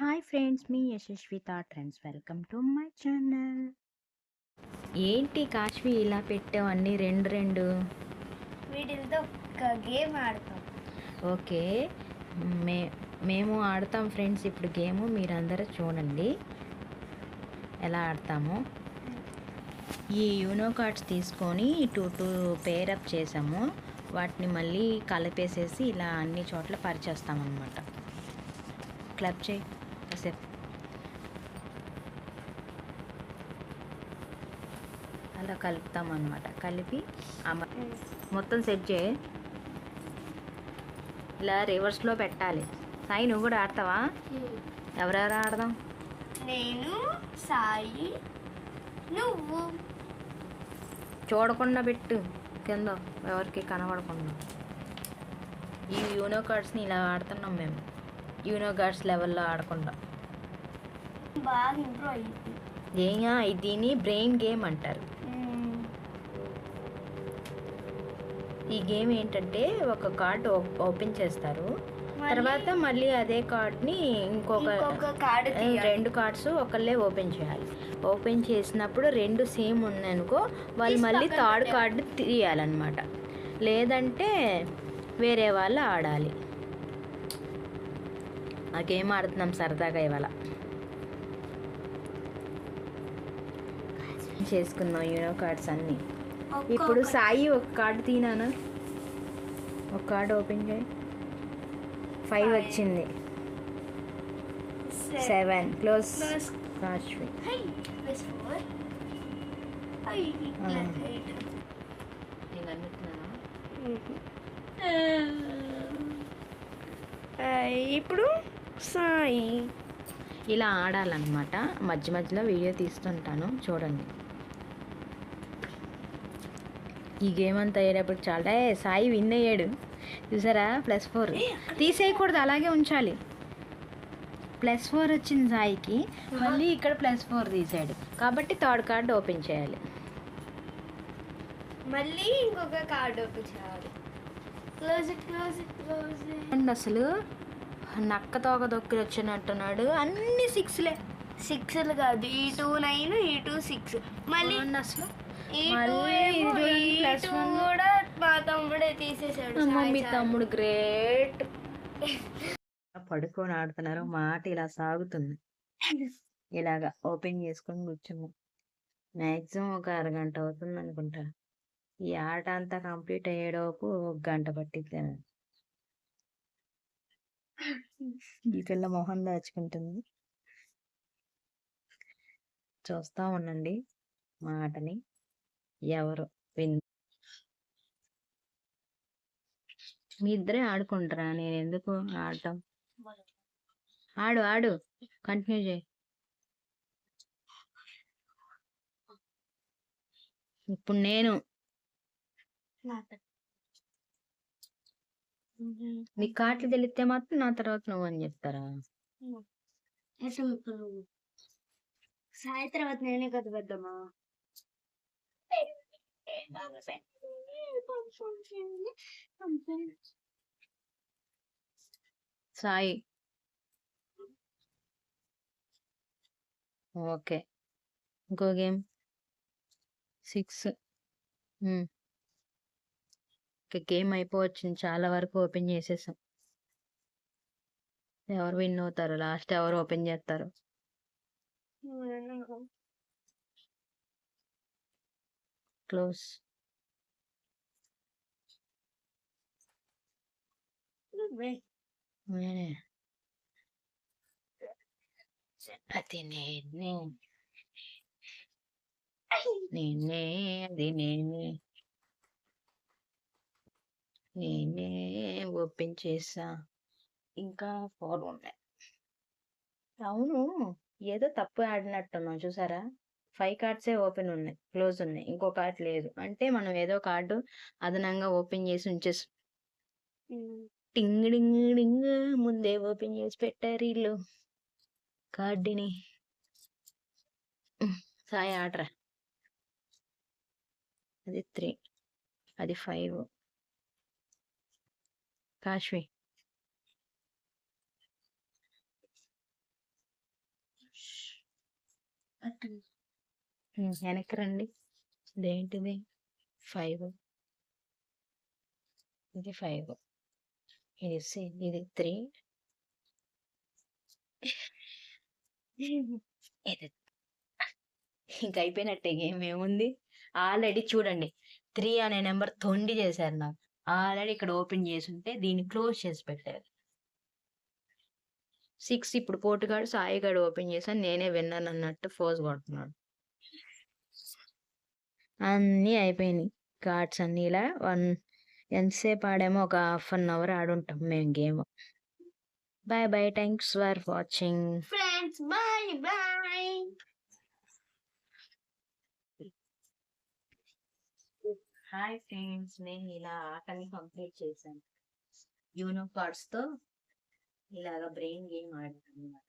Hi friends me Yashasvita trends welcome to my channel ఏంటి కాశ్వి ఇలా పెట్టావు అన్ని రెండు రెండు? వీటితో ఒక గేమ్ ఆడతాం. ఓకే. మే మేము ఆడతాం ఫ్రెండ్స్ ఇప్పుడు గేమ్ మీరందరూ చూడండి. ఎలా ఆడతాము? ఈ యూనో కార్డ్స్ తీసుకొని టూ టూ పేరప్ చేసాము. వాటిని మళ్ళీ కలిపేసేసి ఇలా అన్ని చోట్ల పరిచేస్తాం అనమాట క్లబ్ చేయి. కాసేపు అలా కలుపుతాం అనమాట కలిపి మొత్తం సెట్ చేయి. ఇలా రివర్స్లో పెట్టాలి. సాయి నువ్వు కూడా ఆడతావా? ఎవరెవరు ఆడదాం? నేను సాయి నువ్వు. చూడకుండా పెట్టు. కింద ఎవరికి కనబడకుండా. ఈ యూనో కార్డ్స్ని ఇలా ఆడుతున్నాం మేము. యూనో కార్డ్స్ లెవెల్లో ఆడకుండా. బాగా ఇంప్రూవ్ అయ్యింది ఏగా దీన్ని బ్రెయిన్ గేమ్ అంటారు. ఈ గేమ్ ఏంటంటే ఒక కార్డ్ ఓపెన్ చేస్తారు. తర్వాత మళ్ళీ అదే కార్డ్ని ఇంకొక ఇంకొక కార్డు ఏ, రెండు కార్డ్స్ ఒకళ్ళే ఓపెన్ చేయాలి. ఓపెన్ చేసినప్పుడు రెండు సేమ్ ఉందనుకో వాళ్ళు మళ్ళీ థర్డ్ కార్డు తీయాలన్నమాట. లేదంటే వేరే వాళ్ళు ఆడాలి. ఆ గేమ్ ఆడుతున్నాం సరదాగా ఇవాళ. చేసుకున్నాం యూనో కార్డ్స్ అన్నీ ఇప్పుడు సాయి ఒక కార్డు తీనానా? ఒక కార్డు ఓపెన్ చేయి ఫైవ్ వచ్చింది. Seven close Close. Kashvi plus four Ah. ఇప్పుడు సాయి. ఇలా ఆడాలన్నమాట. మధ్య మధ్యలో వీడియో తీస్తుంటాను. చూడండి. ఈ గేమ్ అంతా అయ్యేటప్పుడు చాలా ఏ, సాయి విన్ అయ్యాడు. చూసారా? Plus four. తీసేయకూడదు అలాగే ఉంచాలి. ప్లస్ ఫోర్ వచ్చింది సాయికి. మళ్ళీ ఇక్కడ ప్లస్ ఫోర్ తీసాడు. కాబట్టి థర్డ్ కార్డ్ ఓపెన్ చేయాలి. మళ్ళీ ఇంకొక కార్డు ఓపెన్ చేయాలి. Close it close close and అసలు నక్క తోక దొక్కి వచ్చినట్టున్నాడు. అన్ని సిక్స్లే. సిక్స్లు కాదు ఈ టూ నైన్ ఈ టూ సిక్స్. మళ్ళీ అసలు. ఈ టూ టూ. కూడా మా తమ్ముడే తీసేసాడు మీ. తమ్ముడు గ్రేట్. పడుకొని ఆడుతున్నారు. మాట ఇలా సాగుతుంది. ఇలాగా ఓపెన్ చేసుకొని కూర్చున్నాం. మ్యాక్సిమం ఒక అరగంట అవుతుంది అనుకుంటా ఈ ఆట అంతా కంప్లీట్ అయ్యేలోపు ఒక గంట పట్టిద్ది ఈ పిల్ల మొహం దాచుకుంటుంది. చూస్తా ఉండండి మా ఆటని ఎవరు విన్ మీ ఇద్దరే ఆడుకుంటారా? నేను ఎందుకు ఆడటం? ఆడు ఆడు. కంటిన్యూ చేయి. ఇప్పుడు నేను నీ కార్ట్లు తెలిస్తే మాత్రం నా తర్వాత నువ్వు అని చెప్తారా? సాయి తర్వాత నేనే కదా పెద్దమ్మా. సాయి ఓకే ఇంకో గేమ్ సిక్స్ ఇంకా గేమ్ అయిపోవచ్చింది. చాలా వరకు ఓపెన్ చేసేసాం. ఎవరు విన్ అవుతారు? లాస్ట్ ఎవరు ఓపెన్ చేస్తారు? క్లోజ్ అది నేనే నేనే అది నేనే నేనే ఓపెన్ చేసా ఇంకా ఫోర్ ఉన్నాయి అవును ఏదో తప్పు ఆడినట్టున్నాం చూసారా ఫైవ్ కార్డ్సే ఓపెన్ ఉన్నాయి క్లోజ్ ఉన్నాయి ఇంకో కార్డ్ లేదు అంటే మనం ఏదో కార్డు అదనంగా ఓపెన్ చేసి ఉంచేసి టింగ్ డింగ్ డింగ్ ముందే ఓపెన్ చేసి పెట్టారు వీళ్ళు కార్డుని. సాయి ఆర్డర్. అది త్రీ అది ఫైవ్. కాశ్వి. వెనక్కి రండి. ఇదేంటిది? ఫైవ్. ఇది ఫైవ్. ఇది సి- ఇది త్రీ ఇది ఇంకా అయిపోయినట్టే గేమ్ ఏముంది? ఆల్రెడీ చూడండి త్రీ అనే నెంబర్ తొండి చేశారు నాకు. ఆల్రెడీ ఇక్కడ ఓపెన్ చేసి ఉంటే దీన్ని క్లోజ్ చేసి పెట్టారు. సిక్స్ ఇప్పుడు పోటుగాడు సాయిగాడు ఓపెన్ చేశాను నేనే విన్నాను అన్నట్టు ఫోజ్ కొడుతున్నాడు. అన్నీ అయిపోయినాయి. కార్డ్స్ అన్నీ ఇలా వన్ ఎంతసేపు ఆడామో ఒక హాఫ్ అన్ అవర్ ఆడుంటాం మేము game. Bye bye thanks for watching. Friends bye bye. Hi friends నేను ఇలా ఆటని కంప్లీట్ చేశాను. యూనో కార్డ్స్తో ఇలాగ బ్రెయిన్ గేమ్ ఆడతాను